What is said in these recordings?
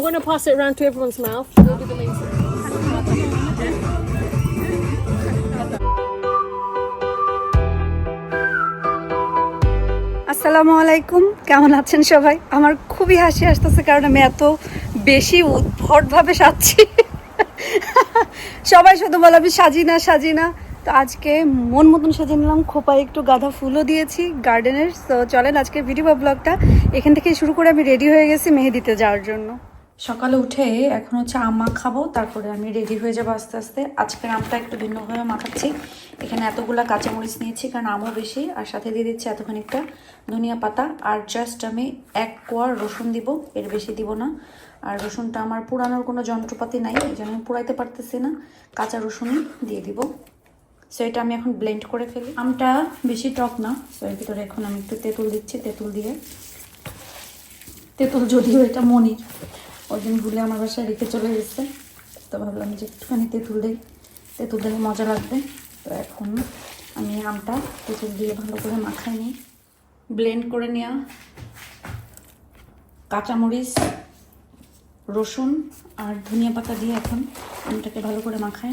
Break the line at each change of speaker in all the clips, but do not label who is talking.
I'm going to pass it around to everyone's mouth.
আসসালামু আলাইকুম। কেমন আছেন সবাই? আমার খুবই হাসি আসতেছে কারণ আমি এত বেশি উদ্ভটভাবে সাজছি। সবাই শুধু বলে আমি সাজি না সাজি না। তো আজকে মন মতন সাজিয়ে নিলাম। খোপায় একটু গাঁদা ফুলও দিয়েছি গার্ডেনের তো চলেন আজকে ভিডিও বা ব্লগটা এখান থেকে শুরু করে আমি রেডি হয়ে গেছি মেহেদিতে যাওয়ার জন্য। সকালে উঠে এখন হচ্ছে আম মাখাবো তারপরে আমি রেডি হয়ে যাব আস্তে আস্তে। আজকের আমটা একটু ভিন্নভাবে মাখাচ্ছি। এখানে এতগুলা কাঁচামরিচ নিয়েছি, কারণ আমও বেশি, আর সাথে দিয়ে দিচ্ছি এতখানিকটা ধনিয়া পাতা। আর জাস্ট আমি এক কোয়ার রসুন দিব, এর বেশি দিব না। আর রসুনটা আমার পুরানোর কোনো যন্ত্রপাতি নাই, এই জন্য আমি পুরাইতে পারতেছি না। কাঁচা রসুনই দিয়ে দিব। সো এটা আমি এখন ব্লেন্ড করে ফেলি। আমটা বেশি টক না সো এর ভিতরে এখন আমি একটু তেঁতুল দিচ্ছি, তেঁতুল দিয়ে। তেঁতুল যদিও এটা মনির। ওই দিন ভুলে আমার বাসায় রেখে চলে গেছে। তো ভাবলাম যে একটুখানি তেঁতুল দিই। তেঁতুল দিলে মজা লাগবে। তো এখন আমি আমটা তেঁতুল দিয়ে ভালো করে মাখাই নিই। ব্লেন্ড করে নেওয়া কাঁচামরিচ, রসুন আর ধনিয়া পাতা দিয়ে এখন আমটাকে ভালো করে মাখাই।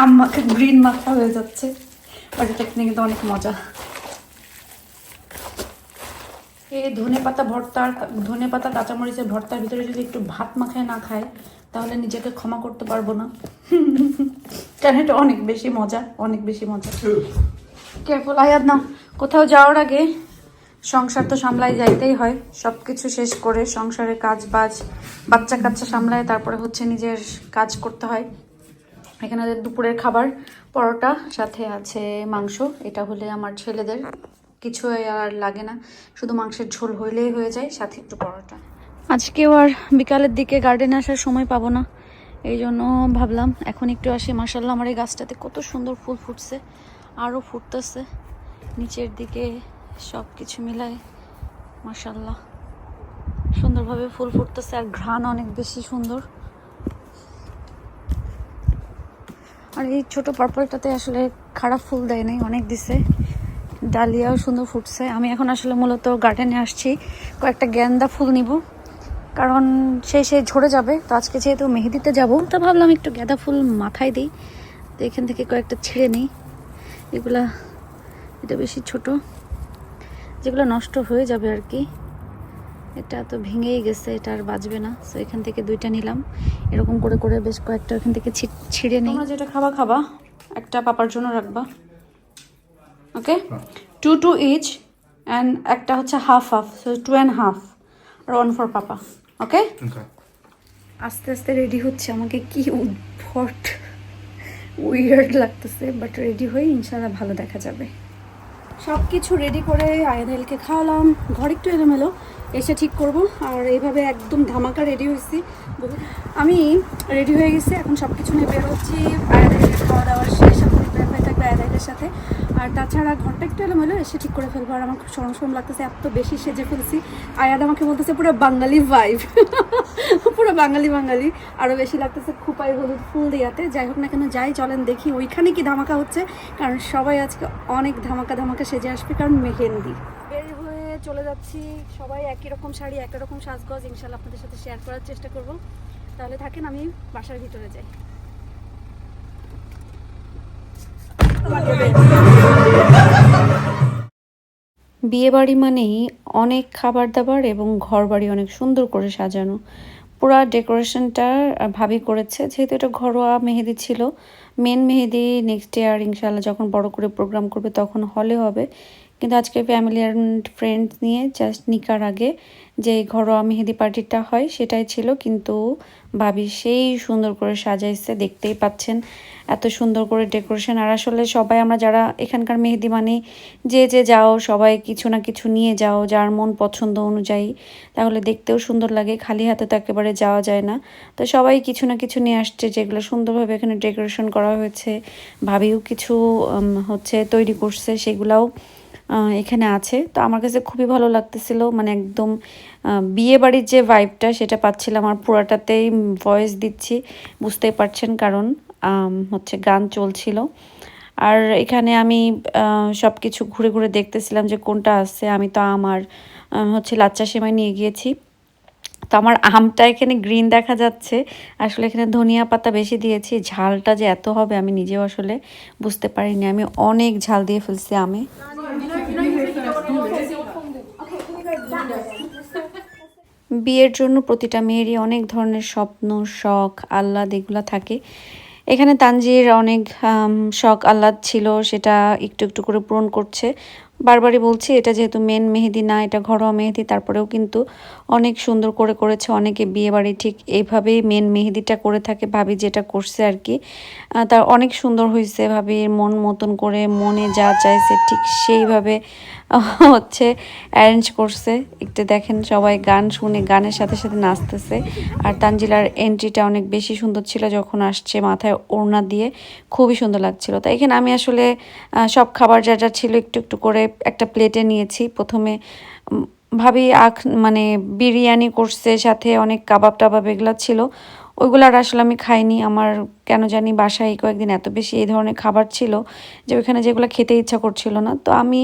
আম মাখা গ্রিন মাখা হয়ে যাচ্ছে। বাট এটা কিন্তু অনেক মজা। এই ধনে পাতা ভর্তার, ধনে পাতা, কাঁচামরিচের ভর্তার ভিতরে যদি একটু ভাত মাখায় না খায় তাহলে নিজেকে ক্ষমা করতে পারব না। কারণ এটা অনেক বেশি মজা, অনেক বেশি মজা। কেয়ারফুল আয়াদ না। কোথাও যাওয়ার আগে সংসার তো সামলাই যাইতেই হয়। সব কিছু শেষ করে সংসারের কাজ বাজ, বাচ্চা কাচ্চা সামলায়, তারপরে হচ্ছে নিজের কাজ করতে হয়। এখানে দুপুরের খাবার, পরোটা, সাথে আছে মাংস, এটা হলে আমার ছেলেদের। কিছু আর লাগে না। শুধু মাংসের ঝোল হইলেই হয়ে যায়, সাথে একটু পরোটা। আজকেও আর বিকালের দিকে গার্ডেনে আসার সময় পাবো না। এই জন্য ভাবলাম, এখন একটু আসি। মাসাল্লাহ আমার এই গাছটাতে কত সুন্দর ফুল ফুটছে আরও ফুটতেছে। নিচের দিকে সব কিছু মিলায় মাসাল্লাহ সুন্দরভাবে ফুল ফুটতেছে আর ঘ্রাণ অনেক বেশি সুন্দর। আর এই ছোট পার্পলটাতে আসলে খারাপ ফুল দেয় নাই, অনেক দিছে। ডালিয়াও সুন্দর ফুটছে। আমি এখন আসলে মূলত গার্ডেনে আসছি। কয়েকটা গেন্দা ফুল নিব। কারণ সে সে ঝরে যাবে, তো আজকে যেহেতু মেহেদিতে যাব, তা ভাবলাম একটু গাঁদা ফুল মাথায় দিই। তো এখান থেকে কয়েকটা ছিঁড়ে নিই। এগুলা, এটা বেশি ছোট। যেগুলো নষ্ট হয়ে যাবে আর কি। এটা তো ভেঙেই গেছে, এটা আর বাজবে না। তো এখান থেকে দুইটা নিলাম। এরকম করে করে বেশ কয়েকটা এখান থেকে ছিঁড়ে নিই। যেটা খাবা খাবা। একটা পাপার জন্য রাখবা। Okay two two each and একটা হচ্ছে half half so two and half R one for papa okay. আস্তে আস্তে রেডি হচ্ছে। আমাকে কি উদ্ভট উইয়ার্ড লাগতেছে বাট রেডি হয়ে ইনশাল্লাহ ভালো দেখা যাবে। সব কিছু রেডি করে আয়াদেলকে খাওয়ালাম। ঘর একটু এলোমেলো এসে ঠিক করব। আর এইভাবে একদম ধামাকা রেডি হয়েছি। আমি রেডি হয়ে গেছি এখন সব কিছু নিয়ে বের হচ্ছি। আয়াদের খাওয়া দাওয়া শেষ। আয়াদের সাথে। আর তাছাড়া ঘরটা একটু এলোমেলো, এসে ঠিক করে ফেলব। আর আমার খুব সরম সরম লাগতেছে, এত বেশি সেজে ফেলছি। আয়াদ আমাকে বলতেছে, পুরো বাঙালি ভাইব পুরো বাঙালি বাঙালি। আরও বেশি লাগতেছে খুপাই হলুদ ফুল দিয়াতে। যাই হোক না কেন, যাই, চলেন দেখি ওইখানে কি ধামাকা হচ্ছে। কারণ সবাই আজকে অনেক ধামাকা ধামাকা সেজে আসবে, কারণ মেহেন্দি। চলে যাচ্ছি। সবাই একই রকম শাড়ি, একই রকম সাজগজ। ইনশাল্লাহ আপনাদের সাথে শেয়ার করার চেষ্টা করব। তাহলে থাকেন, আমি বাসার ভিতরে যাই। বিয়ে বাড়ি মানেই অনেক খাবার দাবার এবং ঘর বাড়ি অনেক সুন্দর করে সাজানো। পুরা ডেকোরেশনটা ভাবি করেছে, যেহেতু এটা ঘরোয়া মেহেদি ছিল। মেন মেহেদি নেক্সট ইয়ার ইনশাল্লাহ যখন বড় করে প্রোগ্রাম করবে তখন হলে হবে। কিন্তু আজকে ফ্যামিলি অ্যান্ড ফ্রেন্ডস নিয়ে জাস্ট নিকার আগে যে ঘরোয়া মেহেদি পার্টিটা হয় সেটাই ছিল, কিন্তু ভাবি সেই সুন্দর করে সাজাইছে, দেখতেই পাচ্ছেন এত সুন্দর করে ডেকোরেশন আর আসলে সবাই আমরা যারা এখানকার মেহেদি মানে যে যে যাও, সবাই কিছু না কিছু নিয়ে যাও, যার মন পছন্দ অনুযায়ী, তাহলে দেখতেও সুন্দর লাগে, খালি হাতে তো একেবারে যাওয়া যায় না। তো সবাই কিছু না কিছু নিয়ে আসছে, যেগুলো সুন্দরভাবে এখানে ডেকোরেশন করা হয়েছে। ভাবিও কিছু হচ্ছে তৈরি করছে, সেগুলাও এখানে আছে। তো আমার কাছে খুবই ভালো লাগতেছিল। মানে একদম বিয়ে বাড়ির যে ভাইবটা সেটা পাচ্ছিলাম। আর পুরাটাতেই ভয়েস দিচ্ছি। বুঝতেই পারছেন কারণ হচ্ছে গান চলছিল। আর এখানে আমি সব কিছু ঘুরে ঘুরে দেখতেছিলাম যে কোনটা আছে আমি তো আমার হচ্ছে লাচ্চা সেমাই নিয়ে গিয়েছি। তো আমার আমটা এখানে গ্রিন দেখা যাচ্ছে। আসলে এখানে ধনিয়া পাতা বেশি দিয়েছি। ঝালটা যে এত হবে, আমি নিজেও আসলে বুঝতে পারিনি। আমি অনেক ঝাল দিয়ে ফেলছি আমে। বিয়ের জন্য প্রতিটা মেয়েরই অনেক ধরনের স্বপ্ন, শখ, আহ্লাদ এগুলা থাকে। এখানে তানজির অনেক শখ, আহ্লাদ ছিল, সেটা একটু একটু করে পূরণ করছে। বারবারই বলছি, এটা যেহেতু মেন মেহেদি না, এটা ঘরোয়া মেহেদি, তারপরেও কিন্তু অনেক সুন্দর করে করেছে, অনেকে বিয়ে বাড়ি ঠিক এইভাবেই মেন মেহেদিটা করে থাকে, ভাবি যেটা করছে আর কি। তার অনেক সুন্দর হয়েছে ভাবি মন মতন করে, মনে যা চাইছে ঠিক সেইভাবে হচ্ছে অ্যারেঞ্জ করছে। একটু দেখেন সবাই গান শুনে, গানের সাথে সাথে নাচতেছে। আর তানজিলার এন্ট্রিটা অনেক বেশি সুন্দর ছিল যখন আসছে মাথায় ওড়না দিয়ে, খুবই সুন্দর লাগছিল। তাই এখানে আমি আসলে সব খাবার যা যা ছিল একটু একটু করে একটা প্লেটে নিয়েছি। প্রথমে ভাবি আখ মানে বিরিয়ানি করছে, সাথে অনেক কাবাব টাবাব এগুলো ছিল। ওইগুলো আর আসলে আমি খাইনি। আমার কেন জানি বাসায় কয়েকদিন এত বেশি এই ধরনের খাবার ছিল যে ওইখানে যেগুলো খেতে ইচ্ছা করছিল না। তো আমি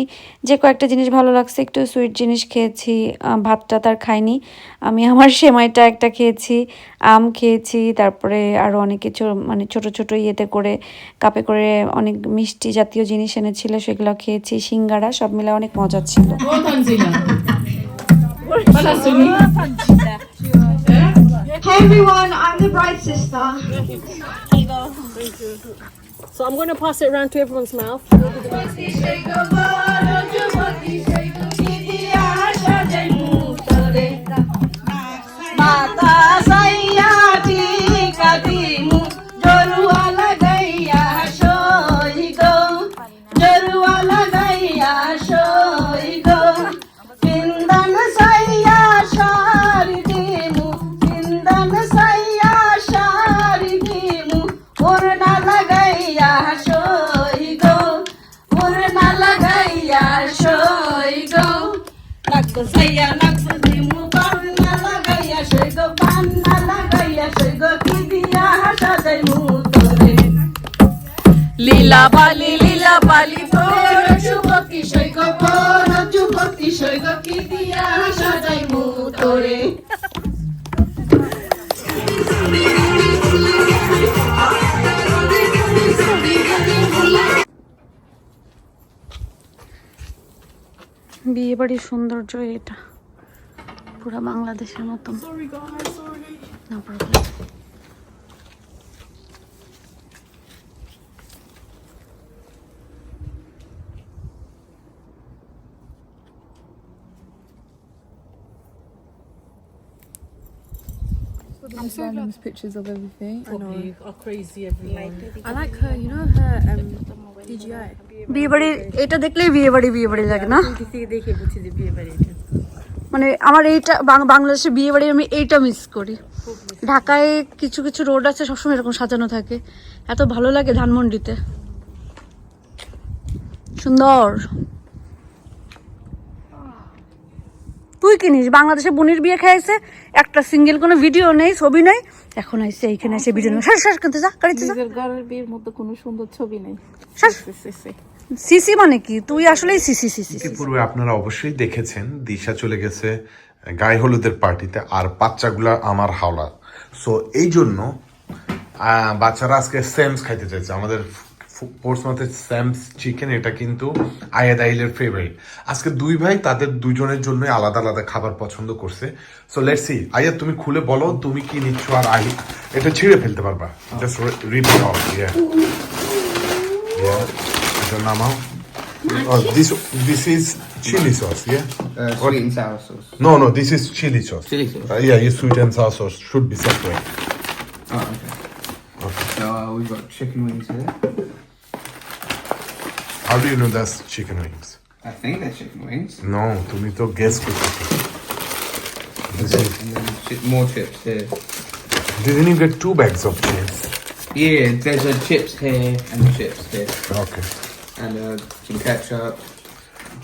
যে কয়েকটা জিনিস ভালো লাগছে একটু সুইট জিনিস খেয়েছি ভাতটা তার খাইনি। আমি আমার সেমাইটা একটা খেয়েছি আম খেয়েছি তারপরে আরও অনেক কিছু মানে ছোট ছোট ইয়েতে করে কাপে করে অনেক মিষ্টি জাতীয় জিনিস এনেছিল সেগুলো খেয়েছি। সিঙ্গারা সব মিলে অনেক মজা ছিল.
Hey everyone, I'm the bride sister.
So I'm going to pass it around to everyone's mouth.
লীলা বালি লীলা বালি তোর যুবতী বড় যুবতী কি দিয়া সাজাই মুতরে।
বিয়ে বাড়ির সৌন্দর্য এটা। পুরো বাংলাদেশের মতন। No
I'm so glad pictures of everything. I know.
Are crazy, everyone.
I like her. You know her um, DJI.
বিয়ে বাড়ির এটা দেখলেই বিয়ে বাড়ি বিয়ে বাড়ি লাগে না
দেখে বুঝছি যে বিয়ে বাড়ি এটা।
মানে আমার এইটা বাং- বাংলাদেশে বিয়ে বাড়ি আমি এইটা মিস করি ঢাকায় কিছু কিছু রোড আছে সবসময় এরকম সাজানো থাকে এত ভালো লাগে ধানমন্ডিতে সুন্দর তুই কিনিস? বাংলাদেশে বোনের বিয়ে খেয়েছে একটা সিঙ্গেল কোনো ভিডিও নেই ছবি নেই। এখন আইসে এইখানে এসে ভিডিও নেই। শ্বাস শ্বাস কিনতে যা গাড়িতে যা।
নিজের ঘরের বিয়ের মধ্যে কোনো সুন্দর ছবি নেই।
শ্বাস সিসি মানে কি? তুই আসলেই সিসি সিসি
ইতিপূর্বে আপনারা অবশ্যই দেখেছেন দিশা চলে গেছে গায়ে হলুদের পার্টিতে আর বাচ্চাগুলা আমার হাওলা। সো এই জন্য বাচ্চারা আজকে স্যামস খাইতে চাইছে। আমাদের পোর্টসমাথের স্যামস চিকেন এটা কিন্তু আয়াদ আইলের ফেভারিট আজকে দুই ভাই তাদের দুজনের জন্য আলাদা আলাদা খাবার পছন্দ করছে। সো লেট সি আয়াদ তুমি খুলে বলো তুমি কি নিচ্ছ আর আই এটা ছিঁড়ে ফেলতে পারবা। জাস্ট রিপ অফ ইয়া এটা this this is chili sauce yeah no no this is chili sauce yeah is sweet and sour be separate
Okay.
How do you know that's chicken wings?
I think they're chicken wings.
No, তুমি তো guess করতেছো. This is,
And then chi- more chips here.
didn't you get two bags of chips?
Yeah, there's uh, chips here and chips here.
Okay.
And uh, some ketchup.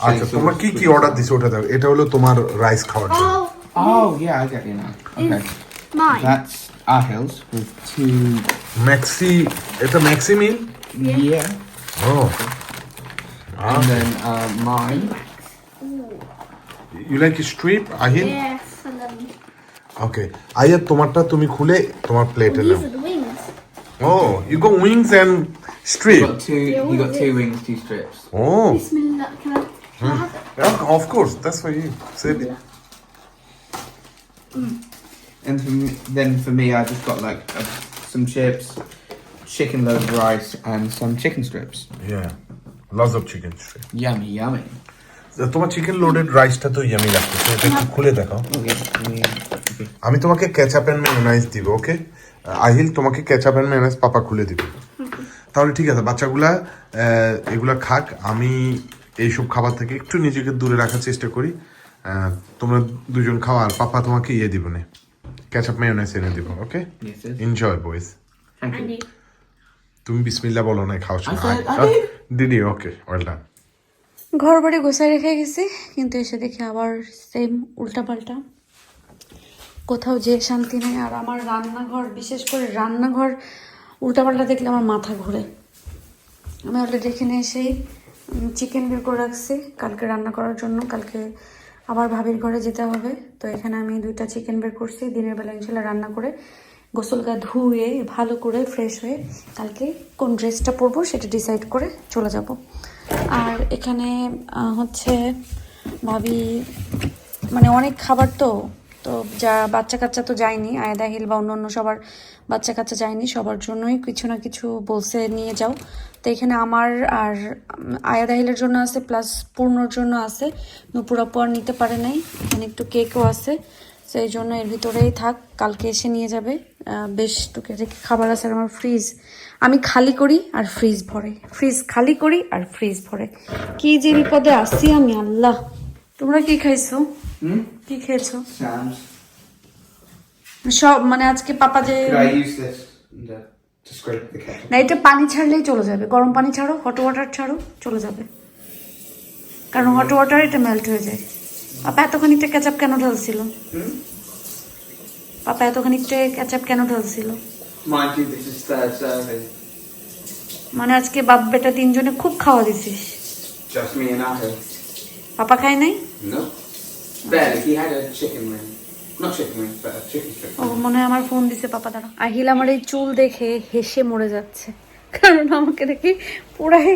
আচ্ছা
chili
তোমার
sauce,
কি কি
sweet
order দিছো ওটা দাও এটা হলো তোমার রাইস খাওয়ার জন্য
Oh,
Oh, yeah, I get you now. Okay.
mine.
That's our hills with two.
Maxi এটা maxi meal
Yeah.
Oh. Ah.
And then uh, mine.
You like strip, Ahin?
Yes,
Okay. Aya, tomarta tumi khule
tomar
plate
Oh, the wings.
Oh, you got wings and strip.
You got two. You got two wings, two strips.
Oh.
Can I, can I have hmm. it?
Yeah, of course. That's for you. Said it. Mm.
And for me, then for me, I just got like a, some chips, chicken load of rice, and some chicken strips.
Yeah. Lots of chicken strip.
Yummy, yummy.
তোমার chicken loaded রাইসটা তো yummy লাগতেছে এটা একটু খুলে দেখাও. আমি তোমাকে ক্যাচাপ অ্যান্ড মেয়োনাইজ দিব ওকে আহিল তোমাকে ক্যাচাপ অ্যান্ড মেয়োনাইজ পাপা খুলে দিবে তাহলে ঠিক আছে বাচ্চাগুলা এগুলা খাক আমি এইসব খাবার থেকে একটু নিজেকে দূরে রাখার চেষ্টা করি তোমরা দুজন খাও আর পাপা তোমাকে ইয়ে দিব না ক্যাচাপ মেয়োনাইজ এনে দিব ওকে. Enjoy
you.
তুমি বিসমিল্লা বলো না খাও
did.
দিদি ওকে ওয়েল ডান
ঘর বাড়ি গোছায় রেখে গেছি, কিন্তু এসে দেখি আবার সেম উল্টাপাল্টা। কোথাও যে শান্তি নেই, আর আমার রান্নাঘর, বিশেষ করে রান্নাঘর, উল্টাপাল্টা দেখলে আমার মাথা ঘুরে। আমি অলরেডি এখানে এসেই চিকেন বের করে রাখছি, কালকে রান্না করার জন্য, কালকে আবার ভাবির ঘরে যেতে হবে। তো এখানে আমি দুইটা চিকেন বের করছি, দিনের বেলা ইনশাল্লাহ রান্না করে গোসল গা ধুয়ে, ভালো করে ফ্রেশ হয়ে কালকে কোন ড্রেসটা পরবো সেটা ডিসাইড করে চলে যাব। আর এখানে হচ্ছে ভাবি মানে অনেক খাবার তো তো যা বাচ্চা কাচ্চা তো যায়নি, আয়দা হিল বা অন্য সবার বাচ্চা কাচ্চা যায়নি, সবার জন্যই কিছু না কিছু বলছে নিয়ে যাও। তো এখানে আমার আর আয়াদা হিলের জন্য আছে প্লাস পূর্ণর জন্য আছে। নুপুরাপু আর নিতে পারে নাই এখানে একটু কেকও আছে। সেই জন্য এর ভিতরেই থাক কালকে এসে নিয়ে যাবে। বেশ টুকে রেখে খাবার আছে আমার ফ্রিজ আমি খালি করি আর ফ্রিজ ভরে। ফ্রিজ খালি করি আর ফ্রিজ ভরে। কি যে বিপদে আসছি আমি আল্লাহ। তোমরা কি খাইছো? কি খেয়েছো? সব মানে আজকে পাপা যে? না এটা পানি ছাড়লেই চলে যাবে। গরম পানি ছাড়ো হট ওয়াটার ছাড়ো চলে যাবে। কারণ হট ওয়াটার এটা মেল্ট হয়ে যায়। পাপা এত খানিকটা ক্যাচাপ কেন ঢালছিল? পাপা এত খানিকটা ক্যাচাপ কেন ঢালছিল. মানে আজকে বাপ বেটা তিনজনে খুব খাওয়া দিছিস. পাপা খায় নাই. ও মনে হয় আমার ফোন দিছে পাপা দ্বারা আহিল আমার এই চুল দেখে হেসে মরে যাচ্ছে। কারণ আমাকে দেখি পুরাই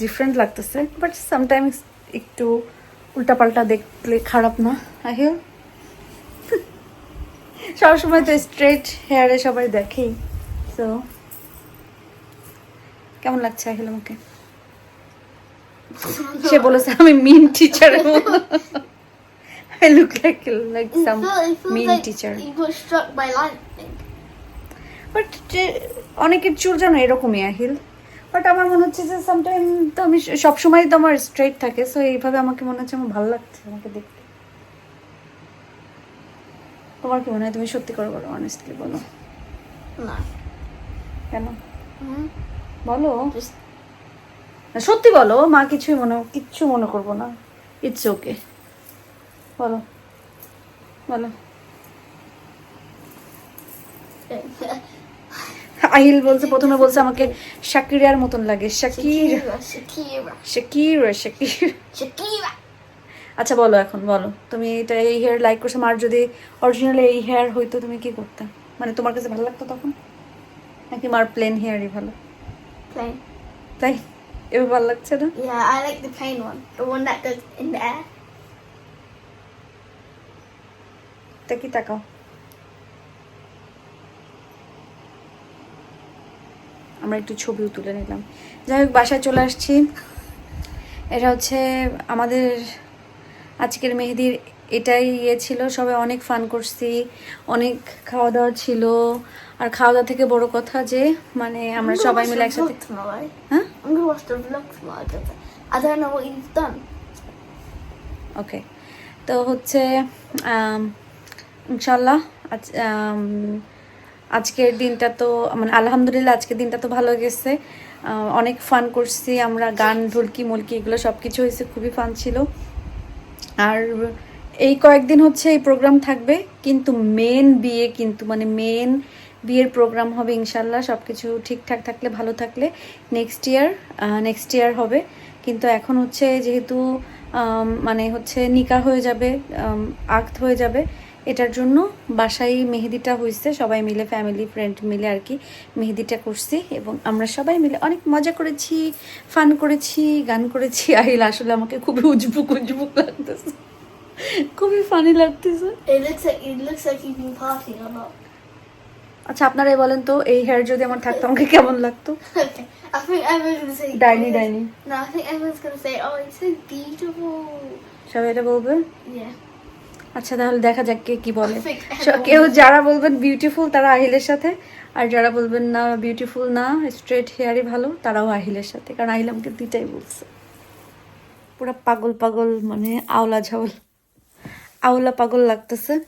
ডিফারেন্ট লাগতেছে বাট সামটাইমস একটু উল্টাপাল্টা দেখলে খারাপ না আহিল সবসময় তো স্ট্রেট হেয়ারে সবাই দেখেই তো কেমন লাগছে আহিল আমাকে? সে বলেছে আমি মিন টিচারের I look like like
It
some
feels, mean
teacher
you got struck by lightning.
But অনেকের চুল যেন এরকমই আহিল বাট আমার মনে হচ্ছে যে সামটাইম তো আমি সবসময় তো আমার স্ট্রেট থাকে সো এইভাবে আমাকে মনে হচ্ছে আমার ভালো লাগছে আমাকে দেখতে। তোমার কি মনে হয়? তুমি সত্যি করে বলো অনেস্টলি বলো।
No.
কেন. বলো। সত্যি বলো মা কিছুই মনে কিচ্ছু মনে করব না। ইটস ওকে বলো। বলো। আহিল বলছে প্রথমে বলছে আমাকে শাকিরার মতন লাগে। শাকির শাকির শাকির. আচ্ছা বলো এখন বলো। তুমি এটা এই হেয়ার লাইক করছ মার যদি অরিজিনালি এই হেয়ার হইতো তুমি কি করতে? মানে তোমার কাছে ভালো লাগতো তখন? নাকি মার প্লেন হেয়ারই ভালো. তাই? এবার ভালো লাগছে না?
Yeah, I like the plain one. The one that goes in the air.
তা তাকাও। আমরা একটু ছবিও তুলে নিলাম। যাই হোক বাসায় চলে আসছি। এটা হচ্ছে আমাদের আজকের মেহেদির এটাই ইয়ে ছিল। সবাই অনেক ফান করছি অনেক খাওয়া দাওয়া ছিল। আর খাওয়া দাওয়া থেকে বড় কথা যে মানে আমরা সবাই মিলে একসাথে হ্যাঁ. ওকে তো হচ্ছে ইনশাল্লাহ আজ আম, আজকের দিনটা তো মানে আলহামদুলিল্লাহ আজকের দিনটা তো ভালো গেছে। অনেক ফান করছি, আমরা গান, ঢুলকি, মুলকি, এগুলো সব কিছু হয়েছে, খুবই ফান ছিল। আর এই কয়েকদিন হচ্ছে এই প্রোগ্রাম থাকবে, কিন্তু মেন বিয়ে কিন্তু মানে মেন বিয়ের প্রোগ্রাম হবে ইনশাল্লাহ সব কিছু ঠিকঠাক থাকলে, ভালো থাকলে নেক্সট ইয়ার নেক্সট ইয়ার হবে। কিন্তু এখন হচ্ছে যেহেতু মানে হচ্ছে নিকা হয়ে যাবে আক্ত হয়ে যাবে এটার জন্য বাসায় মেহেদিটা হয়েছে সবাই মিলে ফ্যামিলি ফ্রেন্ড মিলে আর কি মেহেদিটা করছি এবং আমরা সবাই মিলে অনেক মজা করেছি ফান করেছি গান করেছি। আহিল আসলে আমাকে খুবই উজবুক উজবুক লাগতেছে। খুবই ফানি লাগতেছে. আচ্ছা আপনারাই বলেন তো এই হেয়ার যদি আমার থাকতো আমাকে কেমন লাগতো? ডাইনি
oh.
সবাই এটা বলবে. আচ্ছা তাহলে দেখা যাক কে কি বলে।
Everyone-
কেউ যারা বলবেন বিউটিফুল তারা আহিলের সাথে। আর যারা বলবেন না বিউটিফুল না স্ট্রেট হেয়ারই ভালো তারাও আহিলের সাথে। কারণ আহিল আমাকে দুইটাই বলছে। পুরো পাগল পাগল মানে আওলা ঝাউল আওলা পাগল লাগতেছে।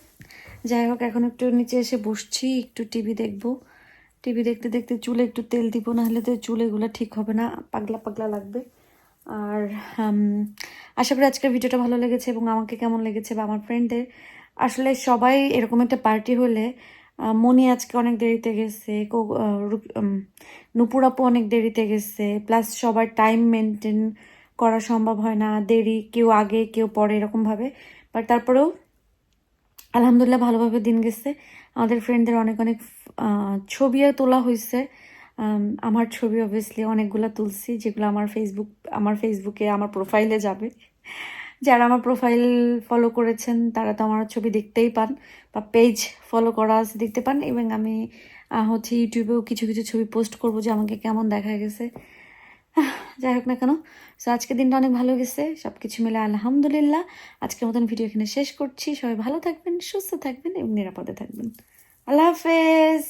যাই হোক এখন একটু নিচে এসে বসছি একটু টিভি দেখব। টিভি দেখতে দেখতে চুলে একটু তেল দিব না হলে তো চুল এগুলো ঠিক হবে না। পাগলা পাগলা লাগবে। আর আশা করি আজকের ভিডিওটা ভালো লেগেছে এবং আমাকে কেমন লেগেছে বা আমার ফ্রেন্ডদের আসলে সবাই এরকম একটা পার্টি হলে মনি আজকে অনেক দেরিতে গেছে নুপুর আপু অনেক দেরিতে গেছে প্লাস সবার টাইম মেনটেন করা সম্ভব হয় না, দেরি, কেউ আগে, কেউ পরে এরকমভাবে। বাট তারপরেও আলহামদুলিল্লাহ ভালোভাবে দিন গেছে। আমাদের ফ্রেন্ডদের অনেক অনেক ছবিও তোলা হয়েছে আমার ছবি অবভিয়াসলি অনেকগুলো তুলছি, যেগুলো আমার ফেসবুক আমার ফেসবুকে আমার প্রোফাইলে যাবে। যারা আমার প্রোফাইল ফলো করেছেন, তারা তো আমার ছবি দেখতেই পান বা পেজ ফলো করা আছে, দেখতে পান। এবং আমি হচ্ছে ইউটিউবেও কিছু কিছু ছবি পোস্ট করব যে আমাকে কেমন দেখা গেছে। যাই হোক না কেন। সো আজকের দিনটা অনেক ভালো গেছে। সব কিছু মিলে আলহামদুলিল্লাহ। আজকের মতন ভিডিও এখানে শেষ করছি। সবাই ভালো থাকবেন, সুস্থ থাকবেন এবং নিরাপদে থাকবেন। আল্লাহ হাফেজ!